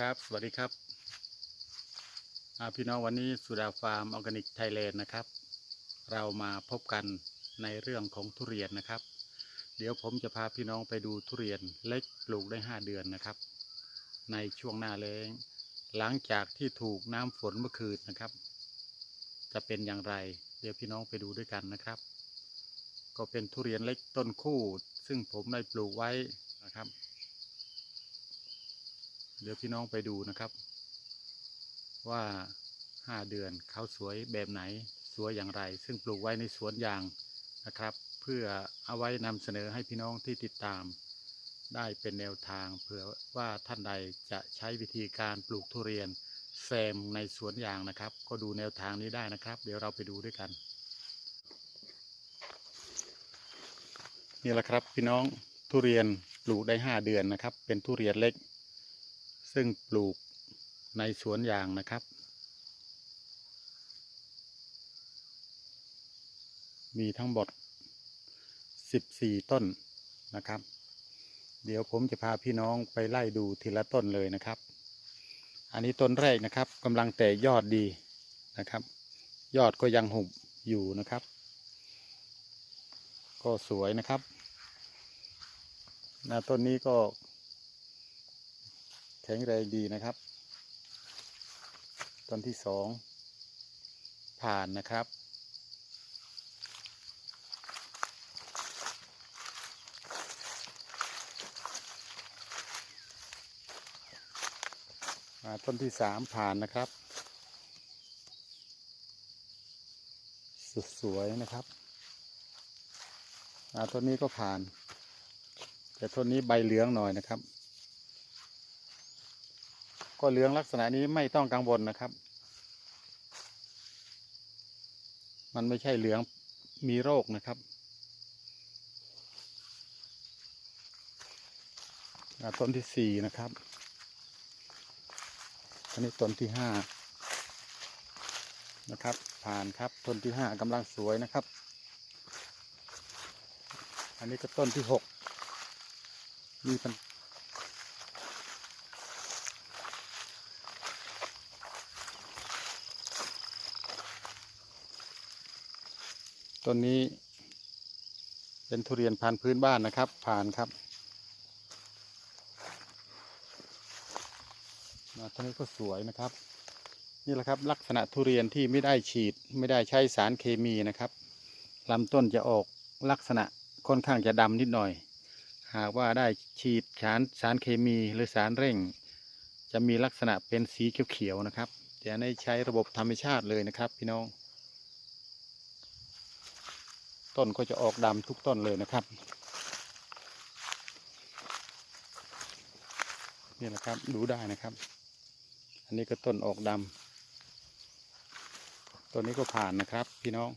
ครับสวัสดีครับพี่น้องวันนี้สุดาฟาร์มออร์แกนิกไทยแลนด์นะครับ เรามาพบกันในเรื่องของทุเรียนนะครับ เดี๋ยวผมจะพาพี่น้องไปดูทุเรียนเล็กปลูกได้ 5 เดือนนะครับ ในช่วงหน้าแล้ง หลังจากที่ถูกน้ำฝนเมื่อคืนนะครับ จะเป็นอย่างไร เดี๋ยวพี่น้องไปดูด้วยกันนะครับ ก็เป็นทุเรียนเล็กต้นคู่ ซึ่งผมได้ปลูกไว้นะครับ เดี๋ยวพี่น้องไปดูนะครับ ว่าห้าเดือนเขาสวยแบบไหนสวยอย่างไร ซึ่งปลูกไว้ในสวนยางนะครับ เพื่อเอาไว้นำเสนอให้พี่น้องที่ติดตาม ได้เป็นแนวทางเผื่อว่าท่านใดจะใช้วิธีการปลูกทุเรียนแซมในสวนยางนะครับ ก็ดูแนวทางนี้ได้นะครับ เดี๋ยวเราไปดูด้วยกัน นี่แหละครับพี่น้องทุเรียนปลูกได้ห้าเดือนนะครับ เป็นทุเรียนเล็ก ซึ่งปลูกในสวนยางนะครับ มีทั้งหมด 14 ต้นนะครับ เดี๋ยวผมจะพาพี่น้องไปไล่ดูทีละต้นเลยนะครับ อันนี้ต้นแรกนะครับกำลังแตกยอดดีนะครับ ยอดก็ยังหุบอยู่นะครับ ก็สวยนะครับนะต้นนี้ก็ แข็งแรงดีนะครับ ต้นที่สองผ่านนะครับ ต้นที่สามผ่านนะครับ สุดสวยนะครับต้นนี้ก็ผ่าน แต่ต้นนี้ใบเหลืองหน่อยนะครับ ก็เหลืองลักษณะนี้ไม่ต้องกังวลนะครับ มันไม่ใช่เหลืองมีโรคนะครับต้นที่สี่นะครับ อันนี้ต้นที่ห้านะครับ ผ่านครับต้นที่ห้ากำลังสวยนะครับ อันนี้ก็ต้นที่หกมีปัญ ต้นนี้ เป็นทุเรียนพันธุ์พื้นบ้านนะครับ ผ่านครับต้นนี้ก็สวยนะครับ นี่แหละครับลักษณะทุเรียนที่ไม่ได้ฉีด ไม่ได้ใช้สารเคมีนะครับลำต้นจะออกลักษณะค่อนข้างจะดำนิดหน่อย หากว่าได้ฉีดสารสารเคมีหรือสารเร่ง จะมีลักษณะเป็นสีเขียวๆนะครับจะได้ใช้ระบบธรรมชาติเลยนะครับ พี่น้อง ต้นก็จะออกดำทุกต้นเลยนะครับ นี่แหละครับดูได้นะครับ อันนี้ก็ต้นออกดำต้นนี้ก็ผ่านนะครับ พี่น้อง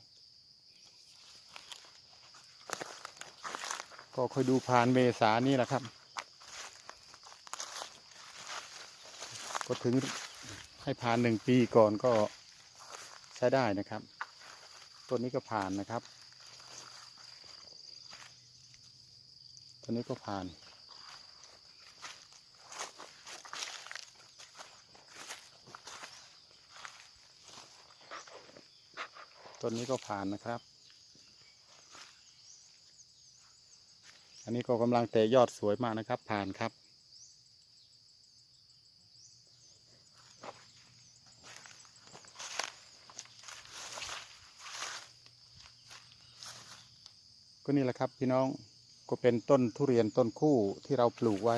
ก็ค่อยดูผ่านเมษานี่แหละครับ ก็ถึงให้ผ่านหนึ่งปีก่อนก็ใช้ได้นะครับ ต้นนี้ก็ผ่านนะครับ ตัวนี้ก็ผ่านต้นนี้ก็ผ่านนะครับ อันนี้ก็กำลังแตกยอดสวยมากนะครับ ผ่านครับ ก็นี่แหละครับพี่น้อง ก็เป็นต้นทุเรียนต้นคู่ที่เราปลูกไว้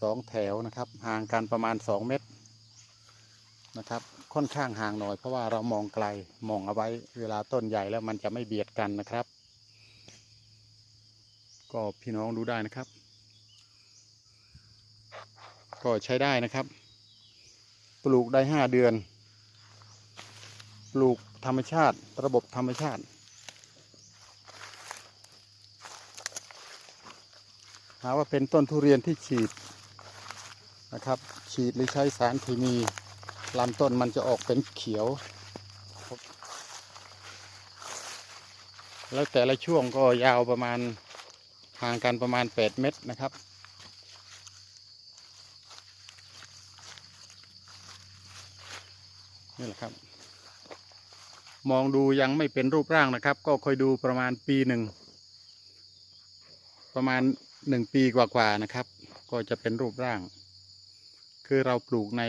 สองแถวนะครับห่างกันประมาณสองเมตรนะครับ ค่อนข้างห่างหน่อยเพราะว่าเรามองไกลมองเอาไว้ เวลาต้นใหญ่แล้วมันจะไม่เบียดกันนะครับ ก็พี่น้องดูได้นะครับ ก็ใช้ได้นะครับ ปลูกได้ห้าเดือน ลูกธรรมชาติ ระบบธรรมชาติ หาว่าเป็นต้นทุเรียนที่ฉีดนะครับ ฉีดหรือใช้สารเคมีลำต้นมันจะออกเป็นเขียว แล้วแต่ละช่วงก็ยาวประมาณห่างกันประมาณ 8 เมตรนะครับนี่แหละครับ มองดูยังไม่เป็นรูปร่างนะครับ ก็คอยดูประมาณปีหนึ่ง ประมาณหนึ่งปีกว่าๆนะครับ ก็จะเป็นรูปร่าง คือเราปลูกใน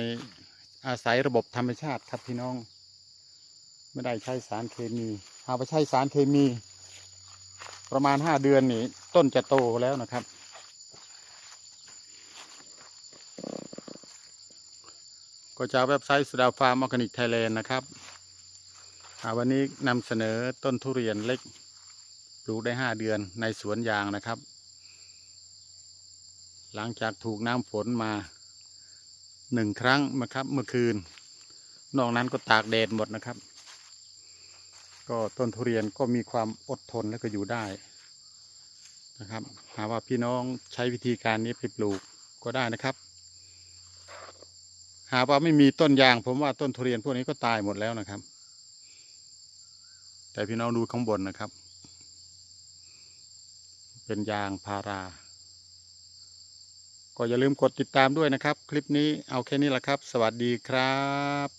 อาศัยระบบธรรมชาติครับพี่น้อง ไม่ได้ใช้สารเคมีหากไปใช้สารเคมี ประมาณห้าเดือนนี่ต้นจะโตแล้วนะครับ ก็จากเว็บไซต์สุดาฟาร์มออร์แกนิกไทยแลนด์นะครับ วันนี้นำเสนอต้นทุเรียนเล็กปลูกได้ห้าเดือนในสวนยางนะครับ หลังจากถูกน้ำฝนมาหนึ่งครั้งนะครับเมื่อคืน นอกนั้นก็ตากแดดหมดนะครับ ก็ต้นทุเรียนก็มีความอดทนและก็อยู่ได้นะครับ หากว่าพี่น้องใช้วิธีการนี้ไปปลูกก็ได้นะครับ หากว่าไม่มีต้นยาง ผมว่าต้นทุเรียนพวกนี้ก็ตายหมดแล้วนะครับ แต่พี่น้องดูข้างบนนะครับ เป็นยางพารา ก็อย่าลืมกดติดตามด้วยนะครับ คลิปนี้เอาแค่นี้แหละครับ สวัสดีครับ